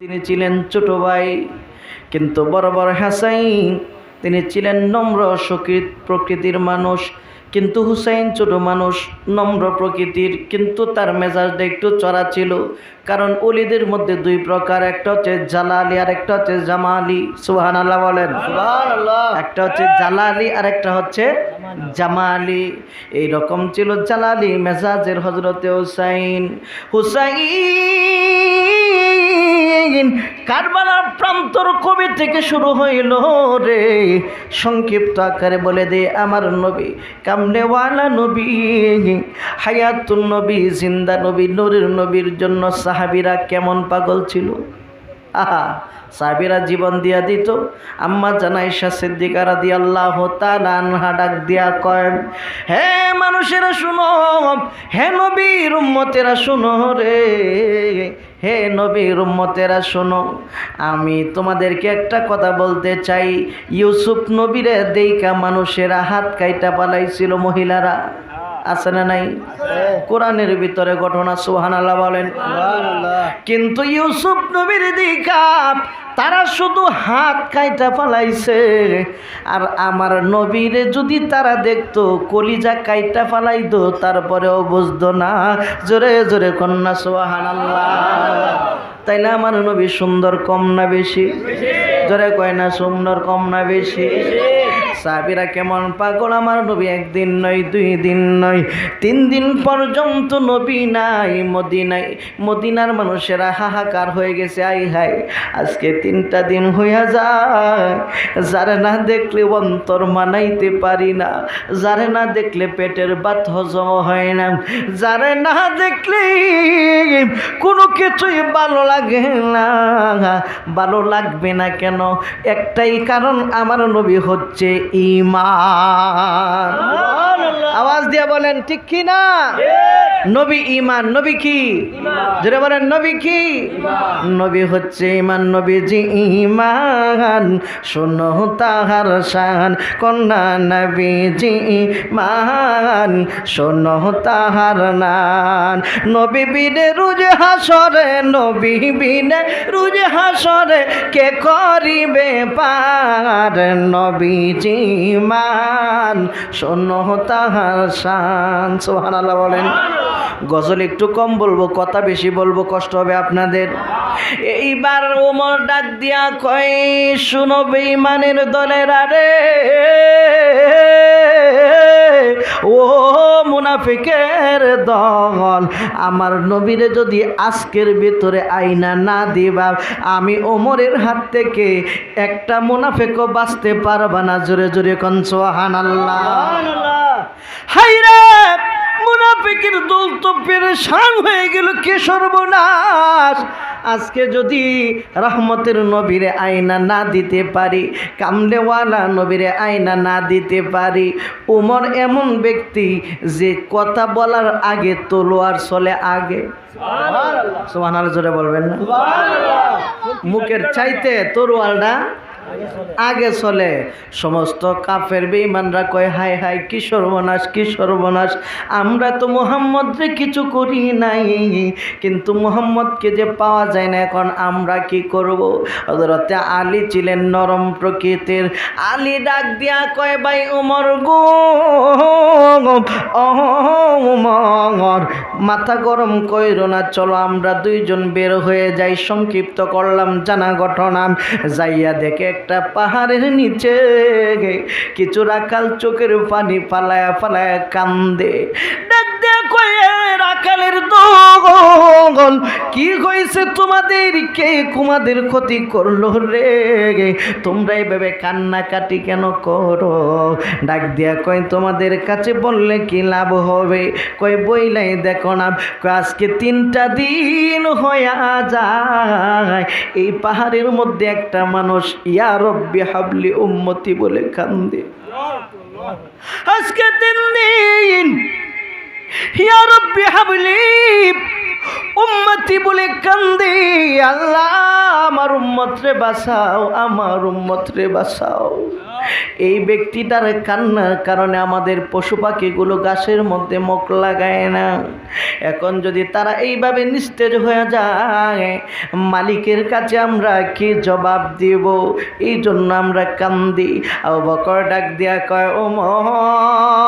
তিনি ছিলেন ছোট ভাই কিন্তু বড় বড় হাসাইন তিনি ছিলেন নম্র সকৃত প্রকৃতির মানুষ কিন্তু হুসাইন ছোট মানুষ নম্র প্রকৃতির কিন্তু তার মেজাজটা একটু চড়া ছিল কারণ অলিদের মধ্যে দুই প্রকার একটা হচ্ছে জালালি আর একটা হচ্ছে জামালি সুহান আল্লাহ বলেন একটা হচ্ছে জালালি আর একটা হচ্ছে জামালি। এই রকম ছিল জালালি মেজাজের হজরতে হুসাইন। হুসাইন কারবালার প্রান্তর কবি থেকে শুরু হইল রে। সংক্ষিপ্ত আকারে বলে দে আমার নবী, কামনেওয়ালা নবী। হায়াতুল নবী, জিন্দা নবী, নুরের নবীর জন্য সাহাবিরা কেমন পাগল ছিল? আহা, সাহাবিরা জীবন দিয়া দিত। আম্মা জানাইশা সিদ্দিকারা দি আল্লাহ তালানহা ডাক দিয়া কয়েন হে মানুষেরা শুনো, হে নবীর উম্মতেরা শুনো রে। হে নবীর উম্মতেরা, শোনো, আমি তোমাদেরকে একটা কথা বলতে চাই। ইউসুফ নবীরে দেইকা মানুষেরা হাত কাইটা পালাইছিল মহিলারা। আছে না নাই? কোরআনের ভিতরে ঘটনা সুহানাল্লাহ বলেন। কিন্তু ইউসুফ নবীর দিকা তারা শুধু হাত কাইটা ফালাইছে। আর আমার নবীরে যদি তারা দেখতো কলিজা কাইটা ফালাইতো তারপরেও বুঝতো না। জোরে জোরে কন্যা সোহান আল্লাহ তাই না আমার নবী সুন্দর কম না বেশি? জোরে কয় না সুন্দর কম না বেশি। সাবিরা কেমন পাগল? আমার নবী একদিন নয়, দুই দিন নয়, তিন দিন পর্যন্ত নবী নাই মদিনাই মদিনার মানুষেরা হাহাকার হয়ে গেছে। আই হাই আজকে তিনটা দিন হইয়া যায়। যারে না দেখলে অন্তর মানাইতে পারি না, যারে না দেখলে পেটের বাত হজম হয় না, যারে না দেখলে কোনো কিছুই ভালো লাগে না। ভালো লাগবে না কেন? একটাই কারণ, আমার নবী হচ্ছে ইমান। আওয়াজ দিয়ে বলেন ঠিক কি না? নবী ইমান নবী কি? যেটা বলেন নবী কি? নবী হচ্ছে ইমান নবীজি ইমান। শোনো তাহার শান কন্যা নবীজি ইমান। শোনো তাহার নান। নবী বিনে রুজ হাসরে নবী বিনে রুজ হাসরে কে করিবে পার? নবীজি ইমান শোনো তাহার শান। সোহানাল্লাহ বলেন। গজল একটু কম বলব কথা বেশি বলব কষ্ট হবে আপনাদের। এইবার ওমর ডাক দিয়া কয় শুনো বেঈমানের দলের আরে ও মুনাফিকের দল আমার নবীরে যদি আজকের ভিতরে আইনা না দিবা আমি ওমরের হাত থেকে একটা মুনাফেকও বাঁচতে পারবা না। জোরে জোরে কনসোহান আল্লাহ হাইরা মুনাফিকের দল তো পেরেশান হয়ে গেল কে সর্বনাশ? আজকে যদি রহমতের নবীরে আয়না না দিতে পারি কামলেওয়ালা নবীরে আয়না না দিতে পারি উমর এমন ব্যক্তি যে কথা বলার আগে তলোয়ার চলে আগে? সোহান জোরে বলবেন না? মুখের চাইতে তরোয়ালটা আগে চলে। সমস্ত কাফের বেঈমানরা কয় হাই হাই কি সর্বনাশ কি সর্বনাশ। আমরা তো মোহাম্মদরে কিছু করি নাই। কিন্তু মোহাম্মদকে যে পাওয়া যায় না, এখন আমরা কি করব? হজরতে আলী ছিলেন নরম প্রকৃতির। আলী ডাক দিয়া কয়, ভাই উমর গো উমর, মাথা গরম কইরো না। চলো আমরা দুইজন বের হয়ে যাই। সংক্ষিপ্ত করলাম জানা ঘটনা। যাইয়া দেখে একটা পাহাড়ের নিচে কিছু রাখাল চোখের পানি ফালায়া ফালায়া কান্দে। রাখালের দল হয়েছে তোমাদের কে কুমাদের ক্ষতি করল রে। তোমরা এইভাবে কান্নাকাটি কেন করো? ডাক দিয়া কয়, তোমাদের কাছে বললে কি লাভ হবে? কয়, বইলাই দেখো না আজকে তিনটা দিন হইয়া যায়। এই পাহাড়ের মধ্যে একটা মানুষ, ইয়া রব্বি হাবলি উম্মতি বলে কান্দে। আজকে তিন দিন ইয়া রব্বি হাবলি উম্মতি বলে কান্দে, আল্লাহ, আমার উম্মত রে বাঁচাও, আমার উম্মত রে বাঁচাও। এই ব্যক্তিটার কান্নার কারণে আমাদের পশু পাখিগুলো গাছের মধ্যে মুখ লাগায় না। এখন যদি তারা এইভাবে নিস্তেজ হয়ে যায়, মালিকের কাছে আমরা কি জবাব দিব? এই জন্য আমরা কান্দি। আবু বকর ডাক দিয়া কয় ও মহম্মদ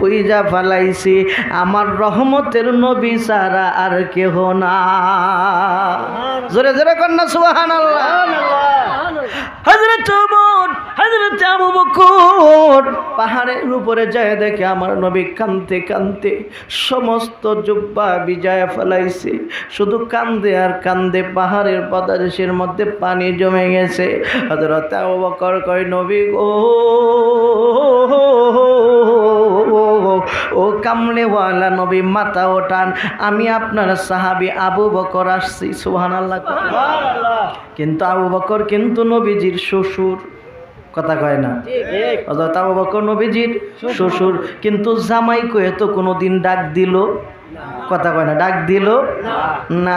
বুঝা ফালাইছি। আমার রহমতের নবী সারা আর কেহ না জোরে জোরে কন্যা সুবাহান আল্লাহ হজরত হজরত আবু বকর পাহাড়ের উপরে যায় দেখে আমার নবী কানতে কানতে সমস্ত জুব্বা বিজয় ফেলাইছে। শুধু কান্দে আর কান্দে পাহাড়ের পদাদেশের মধ্যে পানি জমে গেছে। হজরত আবু বকর কয় নবী গো ও কামলেওয়ালা নবী মাথা ওঠান। আমি আপনার সাহাবি আবু বকর আসছি। সুহান আল্লাহ কিন্তু আবু বকর কিন্তু নবীজির শ্বশুর। কথা কয় না। অর্থাৎ আবু বকর নবীজির শ্বশুর, কিন্তু জামাই কয়ে তো কোনো দিন ডাক দিল। কথা কয় না, ডাক দিল। না।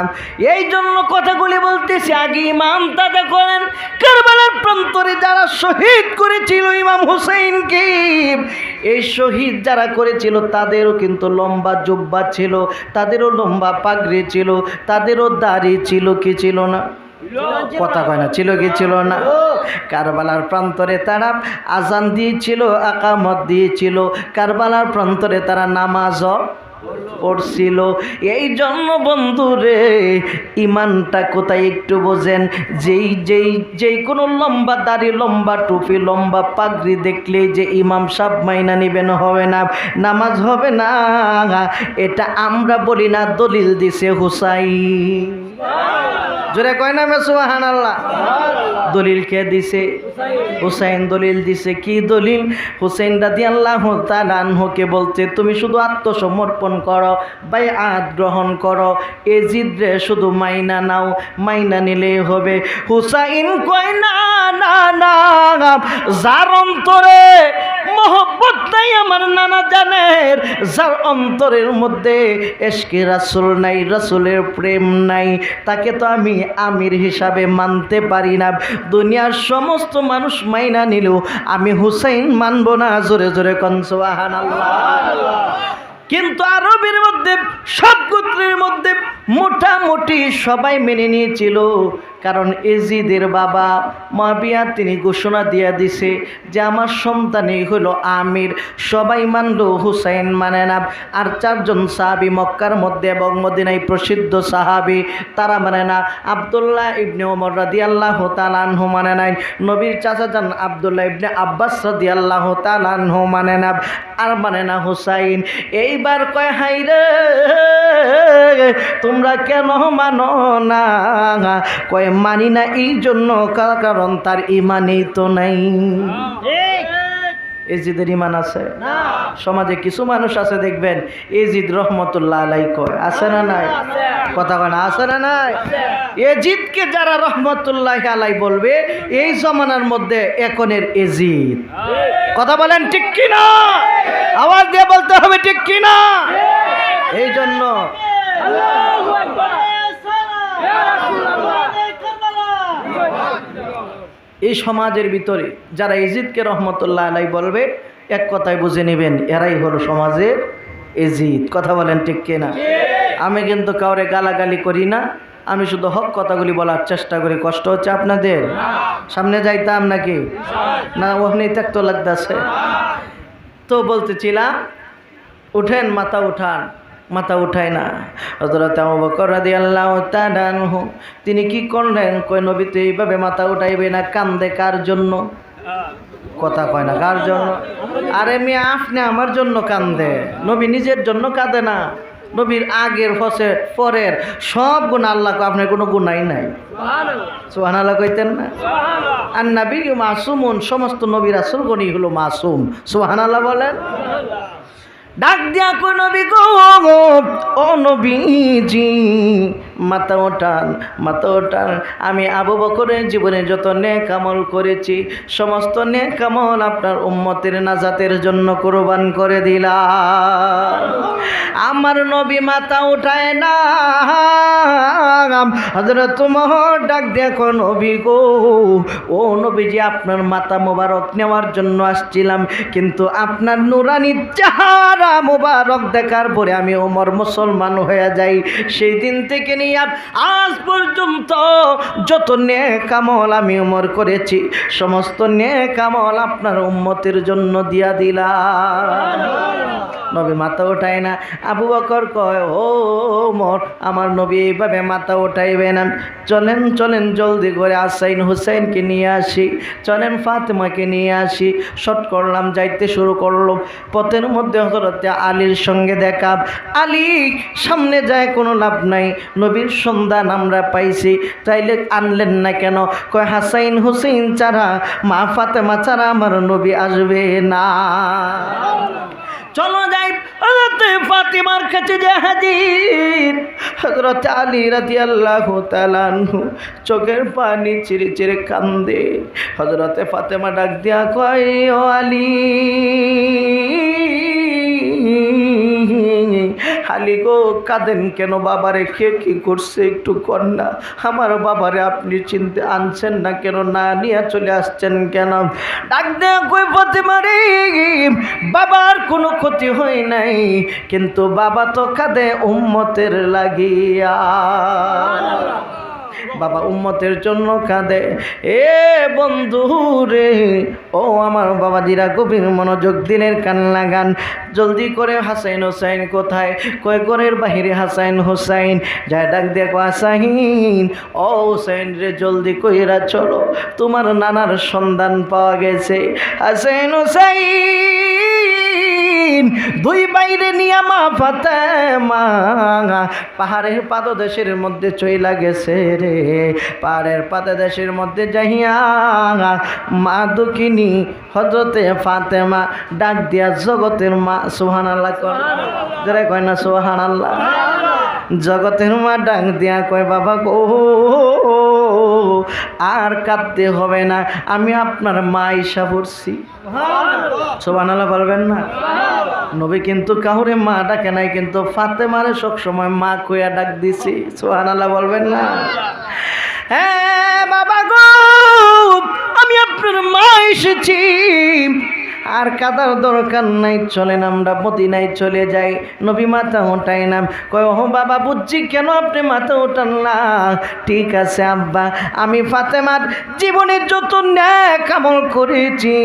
এই জন্য কথাগুলি বলতেছি, আগে ইমাম তাদের করেন। কারবালার প্রান্তরে যারা শহীদ করেছিল ইমাম হুসাইনকে, এই শহীদ যারা করেছিল তাদেরও কিন্তু লম্বা জুব্বা ছিল, তাদেরও লম্বা পাগড়ি ছিল, তাদেরও দাড়ি ছিল, কি ছিল না? কথা কয় না, ছিল কি ছিল না? কারবালার প্রান্তরে তারা আজান দিয়েছিল, আকামত দিয়েছিল। কারবালার প্রান্তরে তারা নামাজও পড়ছিল। এই জন্য বন্ধুরে, ইমানটা কোথায় একটু বোঝেন। যেই যেই যেই কোনো লম্বা দাড়ি, লম্বা টুপি, লম্বা পাগড়ি দেখলেই যে ইমাম সাব মাইনা নিবেন হবে না, নামাজ হবে না। এটা আমরা বলি না, দলিল দিছে হুসাই জোরে কয় না মেসুহান আল্লাহ দলিল কে দিছে? হুসাইন দলিল দিছে, কি দলিল? হুসাইন দাদি আল্লাহ তালানহকে বলছে, তুমি শুধু আত্মসমর্পণ করো বাই আত গ্রহণ করো এজিদ রে শুধু মাইনা নাও, মাইনা নিলেই হবে। হুসাইন কয়, না না না, যার অন্তরে মোহব্বত নাই আমার নানা জানের, যার অন্তরের মধ্যে এসকে রাসুল নাই, রাসুলের প্রেম নাই, তাকে তো আমি আমির হিসাবে মানতে পারি না। দুনিয়ার সমস্ত মানুষ মাইনা নিল, আমি হুসাইন মানব না, জোরে জোরে কনসোয়াহান কিন্তু আরবের মধ্যে, সব গোত্রের মধ্যে মোটামুটি সবাই মেনে নিয়েছিল। কারণ এজিদের বাবা মাবিয়া তিনি ঘোষণা দিয়ে দিছে যে আমার সন্তানই হলো আমির। সবাই মানলো হুসাইন মানে না আর চারজন সাহাবি মক্কার মধ্যে এবং মদিনায় প্রসিদ্ধ সাহাবি, তারা মানে না, আবদুল্লাহ ইবনে ওমর রাদি আল্লাহ তালানহু মানে নাই। নবীর চাচা যান আবদুল্লাহ ইবনে আব্বাস রাদি আল্লাহ তালানহু মানে না আর মানে না হুসাইন, এইবার কয়, হাই রে, তোমরা কেন মানো না? কয় মানি না এই জন্য কারণ? তার ইমানই তো নাই। এজিদের ইমান আছে? সমাজে কিছু মানুষ আছে দেখবেন এজিদ রহমতুল্লাহ আলাই কয়। আছে না নাই? কথা কয় না আছে না নাই? এজিদকে যারা রহমতুল্লাহ আলাই বলবে এই জমানার মধ্যে এখনের এজিদ। কথা বলেন ঠিক কিনা? আওয়াজ দিয়ে বলতে হবে ঠিক কিনা? এই জন্য এই সমাজের ভিতরে যারা ইজিদকে রহমতুল্লাহ আলাই বলবে এক কথায় বুঝে নেবেন এরাই হলো সমাজের এজিদ কথা বলেন ঠিক কিনা? আমি কিন্তু কাউরে গালাগালি করি না আমি শুধু হক কথাগুলি বলার চেষ্টা করি। কষ্ট হচ্ছে আপনাদের? সামনে যাইতাম নাকি? না। ওখানে থাকতো লাগতেছে। তো বলতেছিলাম উঠেন মাথা উঠান। মাথা উঠায় না। হজরত আবু বকর রাদিয়াল্লাহু তাআলা আনহু তিনি কি করলেন? কই নবী তো এইভাবে মাথা উঠাইবে না কান্দে কার জন্য? কথা কয় না কার জন্য? আরে মেয়ে আপনি আমার জন্য কান্দে। নবী নিজের জন্য কাঁদে না। নবীর আগের ফসে পরের সব গুণ আল্লাহ আপনার কোনো গুণাই নাই। সোহান আল্লাহ কইতেন না? আর নবী মাসুমুন সমস্ত নবীর আসল গণই হলো মাসুম। সোহান আল্লাহ বলেন। ডাক দিয়া কো নবী গো ও নবীজি মাথা ওঠান মাথা ওঠান আমি আবু বকরের জীবনে যত নেক আমল করেছি, সমস্ত নেক আমল আপনার উম্মতের নাজাতের জন্য কোরবান করে দিলাম। আমার নবী মাথা উঠায় না। হজরত তোমার ডাক দেখো নবী গো, ও নবীজি, আপনার মাতা মোবারক নেওয়ার জন্য আসছিলাম, কিন্তু আপনার নুরানি চেহারা মোবারক দেখার পরে আমি ওমর মুসলমান হয়ে যাই। সেই দিন থেকে নিয়ে আজ পর্যন্ত যত নে আমল আমি উমর করেছি, সমস্ত নে আমল আপনার উম্মতের জন্য দিয়া দিলাম। নবী মাথা ওঠায় না। আবু বকর কয়, ও মোর আমার নবী এইভাবে মাথা ওঠাইবে না। চলেন চলেন, জলদি করে আসাইন হুসাইনকে নিয়ে আসি। চলেন, ফাতেমাকে নিয়ে আসি। শট করলাম, যাইতে শুরু করল। পথের মধ্যে হজরতে আলীর সঙ্গে দেখা। আলী, সামনে যায়, কোনো লাভ নাই। নবীর সন্ধান আমরা পাইছি। চাইলে আনলেন না কেন? কয়, হাসাইন হুসেইন ছাড়া, মা ফাতেমা ছাড়া আমার নবী আসবে না। চলো যাই। হজরত ফাতিমার কাছে যে হাজির। হজরত আলী রাতি আল্লাহ তালানহু চোখের পানি চিরে চিরে কান্দে। হজরতে ফাতেমা ডাক দিয়া কয়, ও আলী। আলী গো, কাঁদেন কেন বাবারে? কে কি করছে একটু কর না। আমার বাবারে আপনি চিনতে আনছেন না কেন? না নিয়ে চলে আসছেন কেন? ডাক দেয়া কই ফাতেমা রে বাবার কোনো ক্ষতি হয় নাই, কিন্তু বাবা তো কাঁদে উম্মতের লাগিয়া। বাবা উম্মতের জন্য কাঁদে। এ বন্ধু রে, ও আমার বাবা দিরা গভীর মনোযোগ দিনের কান লাগান। জলদি করে হাসাইন হোসাইন কোথায়? কয় ঘরের বাহিরে হাসাইন হোসাইন। যা ডাক দেখো হাসাইন ও হোসাইন রে, জলদি কইরা চলো। তোমার নানার সন্ধান পাওয়া গেছে। হাসাইন হোসাইন দুই বাইরে নিয়ে মা ফাতেমা। পাহাড়ের পাদদেশের মধ্যে চইলা গেছে রে। পাহাড়ের পাদদেশের মধ্যে যাইয়া মা দুঃখিনী হজরতে ফাতেমা ডাক দিয়া জগতের মা সোহান আল্লাহ কয় কয় না সোহান আল্লাহ জগতের মা ডাক দিয়া কয় বাবা গো আর কাঁদতে হবে না। আমি আপনার মা ইসা পড়ছি। সোবানাল্লাহ বলবেন না? নবী কিন্তু কাহুরে মা ডাকে নাই কিন্তু ফাতে মারে সব সময় মা কইয়া ডাক দিছি। সোহানালা বলবেন না? হ্যাঁ বাবা গো আমি আপনার মা এসেছি। আর কাদার দরকার নাই চলেন আমরা মদিনায় চলে যাই। নবী মাথা ওঠাই নাম কয় ও বাবা বুঝছি কেন আপনি মাথা ওঠান না? ঠিক আছে আব্বা আমি ফাতেমার জীবনের যত ন্যাক আমল করেছি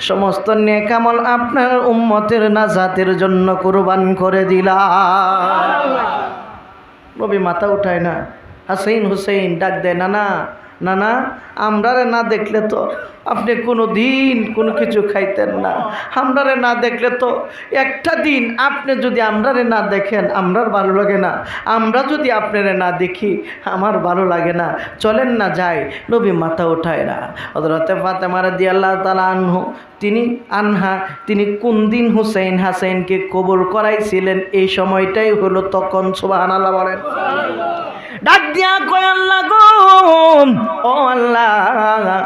সমস্ত ন্যাক আমল আপনার উম্মতের নাজাতের জন্য কোরবান করে দিলা নবী মাথা উঠায় না। হাসেইন হুসেইন ডাক দেয় না না না না আমরারে না দেখলে তো আপনি কোনো দিন কোনো কিছু খাইতেন না। আমরারে না দেখলে তো একটা দিন আপনি যদি আমরারে না দেখেন, আমরার ভালো লাগে না। আমরা যদি আপনারে না দেখি, আমার ভালো লাগে না। চলেন না যাই, নবী মাথা ওঠায় না। হজরতে ফাতেমারা দিয়ে আল্লাহ তালা আনহু, তিনি আনহা, তিনি কোন দিন হুসেন হাসেনকে কবর করাইছিলেন? এই সময়টাই হলো তখন সুবাহ আল্লাহ বলেন। ডাক দিয়া কয় আল্লাহ গো ও আল্লাহ।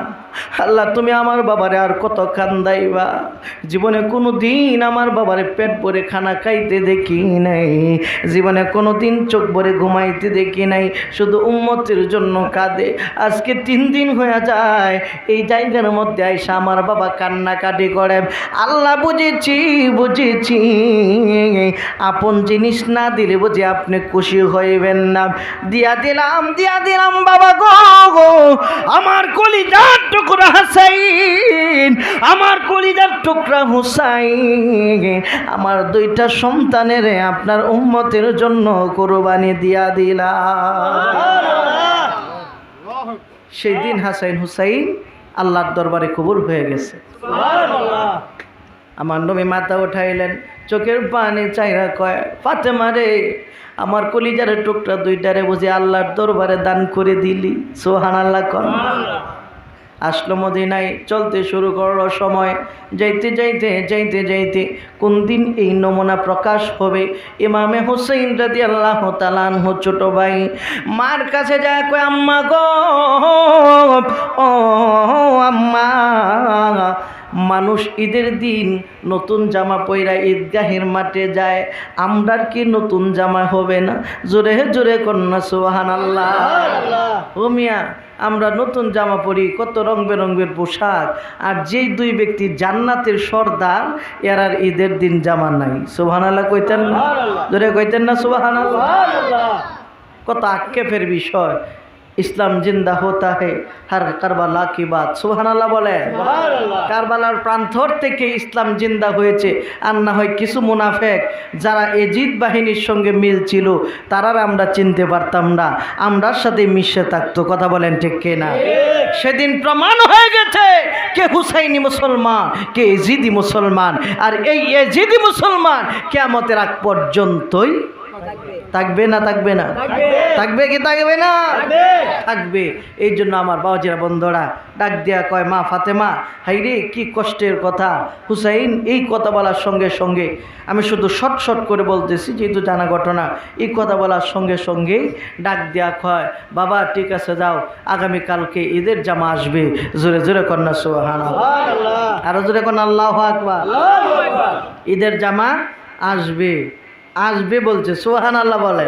আল্লাহ, তুমি আমার বাবারে আর কত কান্দাইবা? জীবনে কোনো দিন আমার বাবারে পেট ভরে খানা খাইতে দেখি নাই। জীবনে কোনো দিন চোখ ভরে ঘুমাইতে দেখি নাই। শুধু উম্মতের জন্য কাঁদে। আজকে তিন দিন হয়ে যায়। এই জায়গার মধ্যে আইসা আমার বাবা কান্নাকাটি করে। আল্লাহ, বুঝেছি বুঝেছি। আপন জিনিস না দিলে বুঝি আপনি খুশি হইবেন না। দিয়া দিলাম দিয়া দিলাম, বাবা গো গো। আমার কলিজার টুকরা হাসাইন, আমার কলিদার টুকরা হুসাইন, আমার দুইটা সন্তানের আপনার উম্মতের জন্য কোরবানি দিয়া দিলা সেই দিন হাসাইন হুসাইন আল্লাহর দরবারে কবুল হয়ে গেছে। আমার নবী মাথা উঠাইলেন, চোখের পানি চাইরা কয়, ফাতেমা রে, আমার কলিজার টুকরা দুইটারে বুঝি আল্লাহর দরবারে দান করে দিলি। সোহান আল্লাহ কন আসলো মদিনায়, চলতে শুরু করার সময়। যাইতে যাইতে যাইতে যাইতে কোন দিন এই নমুনা প্রকাশ হবে? ইমামে হোসেন রাদি আল্লাহ তালানহ ছোট ভাই, মার কাছে যায় কয়, আম্মা গো, ও, আম্মা। মানুষ ঈদের দিন নতুন জামা পইরা ঈদগাহের মাঠে যায়। আমরার কি নতুন জামা হবে না? জোরে জোরে কন্যা সুহান আল্লাহ ও মিয়া আমরা নতুন জামা পরি কত রং বেরঙের পোশাক। আর যেই দুই ব্যক্তি জান্নাতের সর্দার এর আর ঈদের দিন জামা নাই। সুহান আল্লাহ কইতেন না? জোরে কইতেন না সুহান আল্লাহ কত আক্ষেপের বিষয়। ইসলাম জিন্দা হোতা হে হার কারবালা কি বাত? সুহান আল্লাহ বলেন কারবালার প্রান্তর থেকে ইসলাম জিন্দা হয়েছে। আর না হয় কিছু মুনাফেক যারা এজিদ বাহিনীর সঙ্গে মিল ছিল তারার আমরা চিনতে পারতাম না। আমরার সাথে মিশে থাকতো। কথা বলেন ঠিক কে না সেদিন প্রমাণ হয়ে গেছে কে হুসাইনি মুসলমান কে এজিদি মুসলমান। আর এই এজিদি মুসলমান কেমতের আগ পর্যন্তই থাকবে না থাকবে না? থাকবে। কি থাকবে না? থাকবে। এই জন্য আমার বাবাজিরা বন্ধুরা ডাক দিয়া কয় মা ফাতেমা হাইরে কি কষ্টের কথা। হুসাইন এই কথা বলার সঙ্গে সঙ্গে আমি শুধু শর্ট শর্ট করে বলতেছি যেহেতু জানা ঘটনা এই কথা বলার সঙ্গে সঙ্গেই ডাক দেয়া কয় বাবা ঠিক আছে যাও আগামীকালকে ঈদের জামা আসবে। জোরে জোরে কন্যা সোহান আরও জোরে কন্যা আল্লাহ আকবার। ঈদের জামা আসবে। আসবে বলছে সোহান আল্লাহ বলে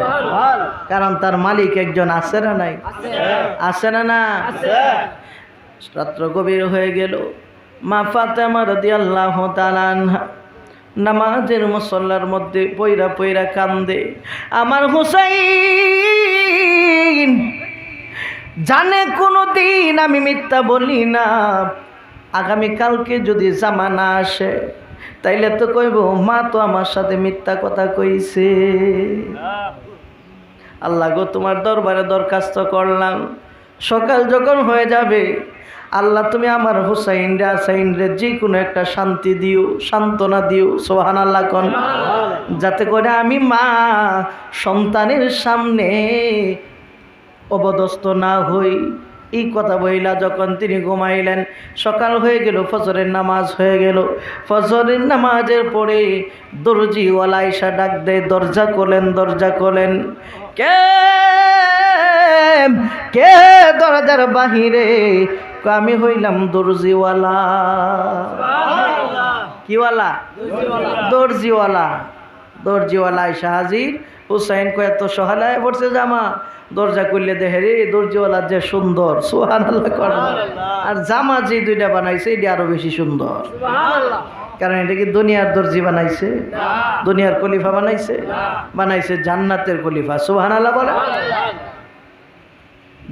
কারণ তার মালিক একজন আছে না নাই? আছে। না না? রাত্র গভীর হয়ে গেল। মা ফাতেমা রদি আল্লাহ তালানহা নামাজের মুসল্লার মধ্যে পইরা পইরা কান্দে আমার হুসাইন জানে কোনো দিন আমি মিথ্যা বলি না। আগামীকালকে যদি জামানা আসে তাইলে তো কইব মা তো আমার সাথে মিথ্যা কথা কইছে। আল্লাহ গো তোমার দরবারে দরখাস্ত করলাম। সকাল যখন হয়ে যাবে আল্লাহ তুমি আমার হুসাইন রে আসাইন রে যে কোনো একটা শান্তি দিও সান্ত্বনা দিও সোহান আল্লাহ কন যাতে করে আমি মা সন্তানের সামনে অবদস্ত না হই। এই কথা বইলা যখন তিনি ঘুমাইলেন সকাল হয়ে গেল ফজরের নামাজ হয়ে গেল। ফজরের নামাজের পরে দর্জিওয়ালা ইসা ডাক দেয় দরজা করলেন দরজা করলেন কে কে দরজার বাহিরে? আমি হইলাম দর্জিওয়ালা। কিওয়ালা? দর্জিওয়ালা। দর্জিওয়ালা। আইসা হাজির। হুসাইন কয় এত সহালায় পড়ছে জামা। দরজা করলে দেখে রে দর্জিওয়ালা যে সুন্দর। সোহান আল্লাহ আর জামা যে দুইটা বানাইছে এটা আরও বেশি সুন্দর। কারণ এটা কি দুনিয়ার দর্জি বানাইছে? দুনিয়ার কলিফা বানাইছে? বানাইছে জান্নাতের কলিফা সোহান আল্লাহ বলে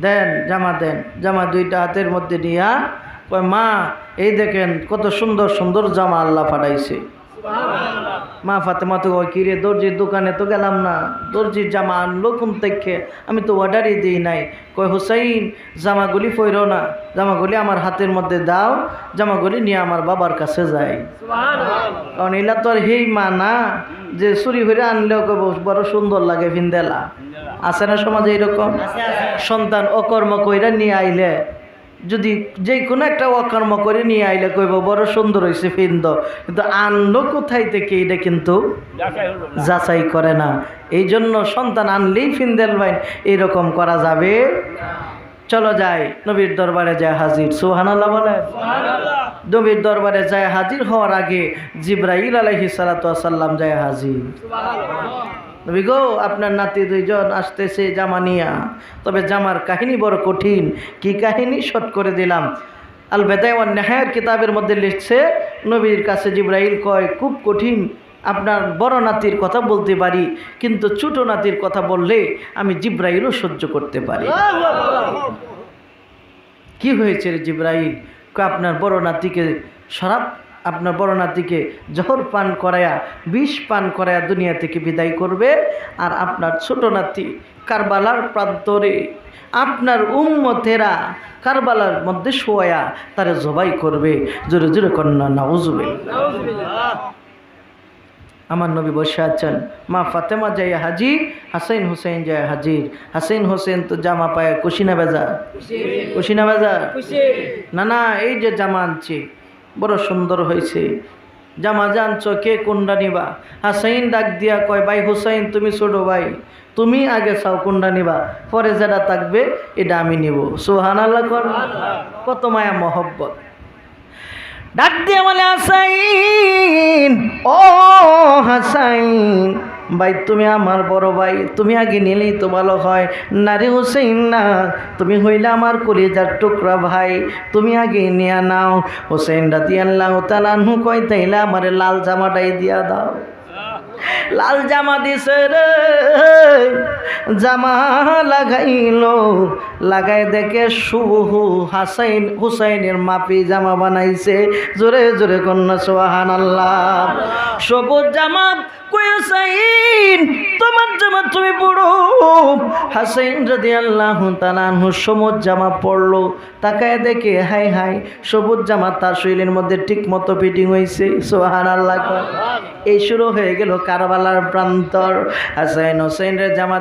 দেন জামা দেন। জামা দুইটা হাতের মধ্যে নিয়া কয় মা এই দেখেন কত সুন্দর সুন্দর জামা আল্লাহ পাঠাইছে। মা ফাতেমা তো কয়, কিরে দর্জির দোকানে তো গেলাম না। দর্জির জামা আনলো কোন থেকে? আমি তো অর্ডারই দিই নাই। কয় হুসাইন জামাগুলি পইরো না। জামাগুলি আমার হাতের মধ্যে দাও। জামাগুলি নিয়ে আমার বাবার কাছে যাই। কারণ এলা তো আর হেই মা না যে চুরি করে আনলেও বড় সুন্দর লাগে ভিন্দেলা। আছে না সমাজে এরকম? সন্তান অকর্ম কইরা নিয়ে আইলে। যদি যে কোনো একটা অকর্ম করে নিয়ে আইলে কইব বড় সুন্দর হয়েছে ফিন্দ। কিন্তু আনলো কোথায় থেকে এটা কিন্তু যাচাই করে না। এই জন্য সন্তান আনলেই ফিন্দেল বাইন। এরকম করা যাবে চলো যাই নবীর দরবারে যায় হাজির। সুহানাল্লাহ বলেন। নবীর দরবারে যায় হাজির হওয়ার আগে জিব্রাইল আলহি সালাতাম যায় হাজির। নবী গো আপনার নাতি দুইজন আসতেছে জামা নিয়া তবে জামার কাহিনী বড় কঠিন। কি কাহিনী? শট করে দিলাম। আল বেদায় নেহায়ের কিতাবের মধ্যে লিখছে নবীর কাছে জিব্রাইল কয় খুব কঠিন। আপনার বড় নাতির কথা বলতে পারি কিন্তু ছোটো নাতির কথা বললে আমি জিব্রাইলও সহ্য করতে পারি কি হয়েছে রে জিব্রাইল? আপনার বড় নাতিকে শরাব আপনার বড় নাতিকে জহর পান করায়া বিষ পান করায়া দুনিয়া থেকে বিদায় করবে। আর আপনার ছোট নাতি কারবালার প্রান্তরে আপনার উম্মতেরা কারবালার মধ্যে শোয়া তারে জবাই করবে। জোরে জোরে কন্যা নাউজবে আমার নবী বসে আছেন মা ফাতেমা যায় হাজির হাসাইন হুসেন যায় হাজির। হাসাইন হোসেন তো জামা পায় কুশিনা বেজা কুশিনা। বাজার? না না এই যে জামা আনছি। বড় সুন্দর হয়েছে। জামা জানছ কে কোনটা নিবা। হাসাইন ডাক দিয়া কয়, ভাই হুসাইন, তুমি ছোটো ভাই, তুমি আগে চাও কোনটা নিবা, পরে যেটা থাকবে এটা আমি নিব। সোহান আল্লাহ কর। কত মায়া মহব্বত। ডাক দিয়া বলে, হাসাইন, ও হাসাইন ভাই, তুমি আমার বড় ভাই, তুমি আগে নিলেই তো ভালো হয়। নারে হুসেন না, তুমি হইলে আমার কলিজার টুকরা ভাই। তুমি আগে নিয়ে নাও। হোসেন রাতি আল্লাহ তালানহু কয়, তাইলে আমার লাল জামাটাই দিয়া দাও। লাল জামা দিছে রে, জামা লাগাইল। লাগাই দেখে শুভ হাসাইন, হুসাইনের মাপি জামা বানাইছে। জোরে জোরে কন্যা সোহান আল্লাহ সবুজ জামা তোমার তুমি যদি আল্লাহ জামা দেখে, হাই হাই, সবুজ জামা তার শরীরের মধ্যে ঠিক মতো ফিটিং হয়েছে এই শুরু হয়ে গেল প্রান্তর। জামা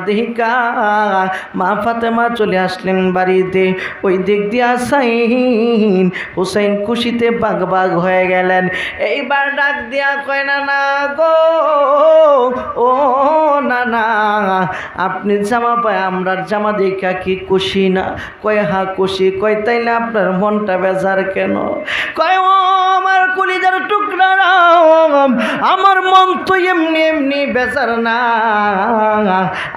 মা ফাতেমা চলে আসলেন বাড়িতে। ওই দিক দিয়ে হাসাইন, হুসাইন খুশিতে বাঘ বাঘ হয়ে গেলেন। এইবার ডাক দিয়া কয় না না গো ও না না আপনি জামা পায়, আমরা জামা দেখা কি খুশি না? কয়, হা, খুশি। কয়, তাইলে আপনার মনটা বেজার কেন? কয়, ও আমার কলিজার টুকরা আমার মন তো এমনি এমনি বেজার না।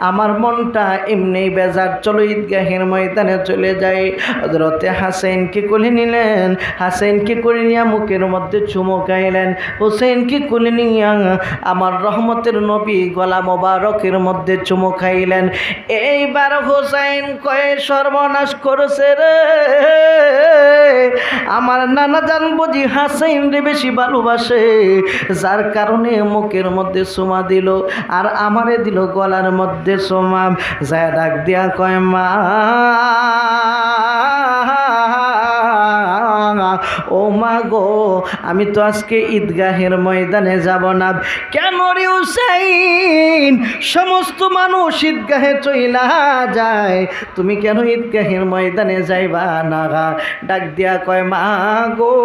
আমার মনটা এমনি বেজার। চলো ঈদগাহের ময়দানে চলে যাই। হজরতে হাসেন কি করে নিলেন? হাসেন কি করে নিয়া মুখের মধ্যে চুমো খাইলেন? হোসেন কি করে নিয়া আমার রহমতের নবী গলা মোবারকের মধ্যে চুমো খাইলেন। এইবার হোসেন কয়ে, সর্বনাশ করেছে রে। আমার নানা জান বুঝি হাসাইন রে বেশি ভালোবাসে। যার কারণে মুখের মধ্যে সোমা দিল আর আমারে দিল গলার মধ্যে সোমা যায় ডাক দিয়া কয়, মা ও মা গো, আমি তো আজকে ঈদগাহের ময়দানে যাব না। কেন রে হুসাইন? সমস্ত মানুষ ঈদগাহে চইলা যায়। তুমি কেন ঈদগাহের ময়দানে যাইবা না? ডাক দিয়া কয়, মা গো,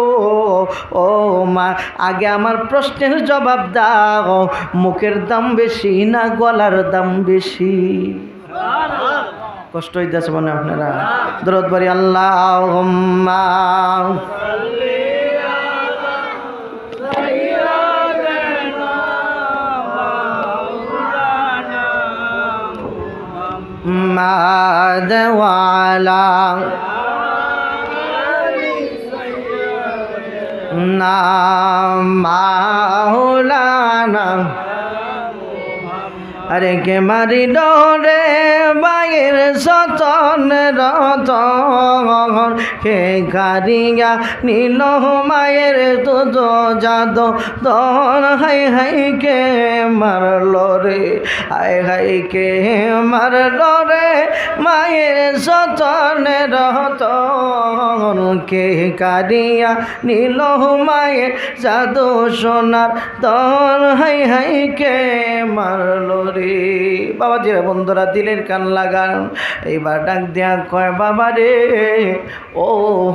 ও মা, আগে আমার প্রশ্নের জবাব দাও। মুখের দাম বেশি না গলার দাম বেশি? কষ্ট হইতেছে মনে আপনারা। দরদ বাড়ি আল্লাহ মাদওয়ালা না মাওলানা আরে কে মারি ডরে বাইর সতন রতন। কে কারিয়া নীল মায়ের তুদ যাদ তন হাই হাই কে মারল রে। হাই হাই কে মারল রে, মায়ের সতন রতন। কে কারিয়া নীল মায়ের জাদু সোনার তন হাই হাই কে মারলো রে। বাবা যে বন্ধুরা দিলের কান লাগান। এইবার ডাক দেয়া কয় বাবা রে ও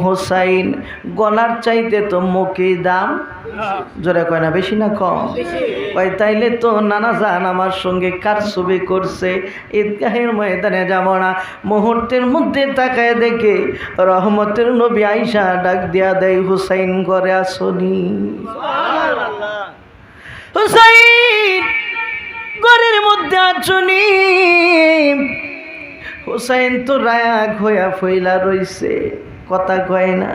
হোসাইন গলার চাইতে তো মুখে দাম। জোরে কয় না বেশি না কম? কয় তাইলে তো নানা জান আমার সঙ্গে কার ছবি করছে। ঈদগাহের ময়দানে যাব না। মুহূর্তের মধ্যে তাকায় দেখে রহমতের নবী আইসা ডাক দিয়া দেয় হুসাইন ঘরে আসনি। হুসাইন ঘরের মধ্যে আছনি। হুসাইন তো রায়াগ হইয়া ফইলা রইছে, কথা কয় না।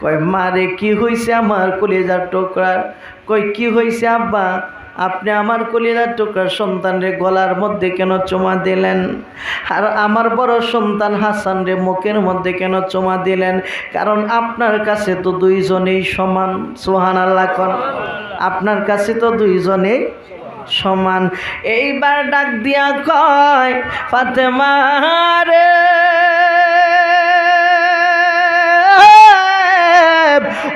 কয়, মারে, কি হইছে আমার কলিজার টোকরার? কয়, কি হইছে আব্বা? আপনি আমার কলিজার টুকরার সন্তানরে গলার মধ্যে কেন চমা দিলেন? আর আমার বড় সন্তান হাসান রে মুখের মধ্যে কেন চমা দিলেন? কারণ আপনার কাছে তো দুইজনেই সমান সোহান আল্লাহ আপনার কাছে তো দুইজনেই সমান। এইবার ডাক দিয়া কয় ফাতেমা রে।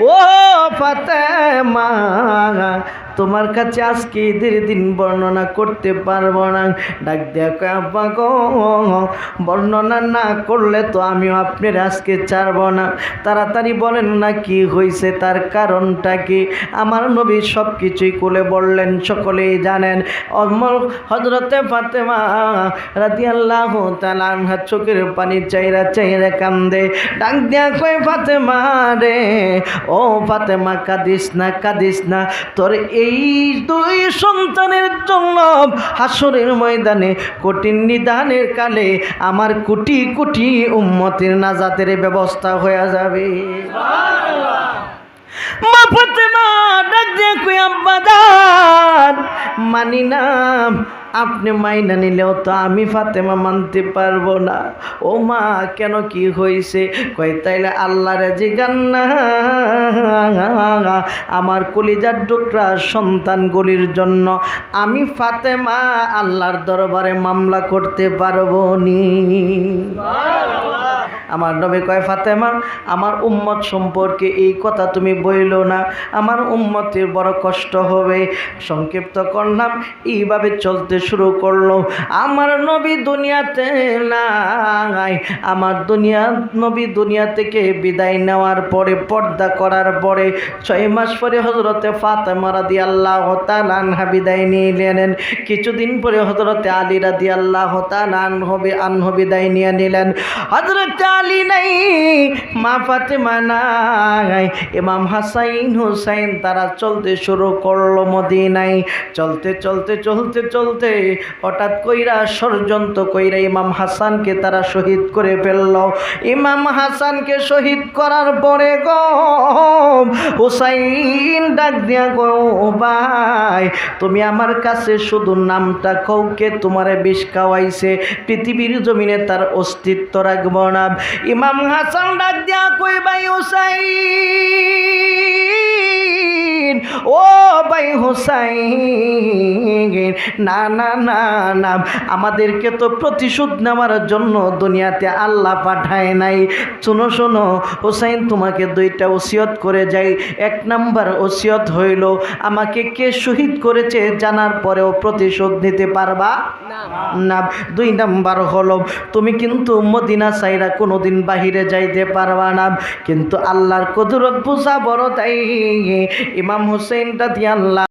ও ফাতেমা তোমার কাছে আজকে ঈদের দিন বর্ণনা করতে পারব না। ডাক দেখো আব্বা বর্ণনা না করলে তো আমিও আপনার আজকে ছাড়বো না। তাড়াতাড়ি বলেন না কি হয়েছে তার কারণটা কি? আমার নবী সব কিছুই কোলে বললেন, সকলেই জানেন। অমর হজরতে ফাতেমা রাতি আল্লাহ তালানহা চোখের পানি চাইরা চাইরা কান্দে। ডাক দিয়া কয়, ফাতেমা রে, ও ফাতেমা, কাঁদিস না কাঁদিস না, তোর এই দুই সন্তানের জন্য হাসরের ময়দানে, কঠিন নিদানের কালে আমার কোটি কোটি উম্মতের নাজাতের ব্যবস্থা হয়ে যাবে। মা ফাতেমা ডাক দিয়ে কই আব্বা মানি না আপনি মাইনা নিলেও তো আমি ফাতেমা মানতে পারব না। ও মা, কেন কি হয়েছে কয়, তাইলে আল্লাহর জিগান না। আমার কলিজার টুকরা সন্তানগুলির জন্য আমি ফাতেমা আল্লাহর দরবারে মামলা করতে পারব নি। আমার নবী কয়, ফাতেমা, আমার উম্মত সম্পর্কে এই কথা তুমি বইল না। আমার উম্মতের বড় কষ্ট হবে। সংক্ষিপ্ত করলাম এইভাবে চলতে শুরু করল। আমার নবী দুনিয়াতে নাই। আমার দুনিয়া, নবী দুনিয়া থেকে বিদায় নেওয়ার পরে, পর্দা করার পরে, ছয় মাস পরে হজরতে ফাতেমা রাদি আল্লাহ তালানহা বিদায় নিয়ে নিলেন। কিছুদিন পরে হজরতে আলী রাদি আল্লাহ তালান হবে আনহ বিদায় নিয়ে নিলেন। হজরত আলী নাই মা ফাতেমা ইমাম হাসাইন হুসাইন তারা চলতে শুরু করল মদিনায় চলতে চলতে চলতে চলতে হঠাৎ কইরা ষড়যন্ত্র কইরা ইমাম হাসানকে তারা শহীদ করে ফেলল ইমাম হাসানকে শহীদ করার পরে গো হুসাইন ডাক দিয়া গো ভাই তুমি আমার কাছে শুধু নামটা কৌকে তোমারে বিষ খাওয়াইছে পৃথিবীর জমিনে তার অস্তিত্ব রাখব না ইমাম হাসান ডাক দিয়া কই ভাই ও ভাই হোসাইন, না না না না। আমাদেরকে তো প্রতিশোধ নেওয়ার জন্য দুনিয়াতে আল্লাহ পাঠায় নাই। শোনো শোনো, হোসাইন, তোমাকে দুইটা ওসিয়ত করে যাই। এক নাম্বার ওসিয়ত হইল, আমাকে কে শহীদ করেছে জানার পরেও প্রতিশোধ নিতে পারবা? না। দুই নাম্বার হলো, তুমি কিন্তু মদিনা সাইরা কোনোদিন বাহিরে যাইতে পারবা না। কিন্তু আল্লাহর কদরত বুঝা বড় তাই ইমাম হুসেনটা দিয়ে আল্লাহ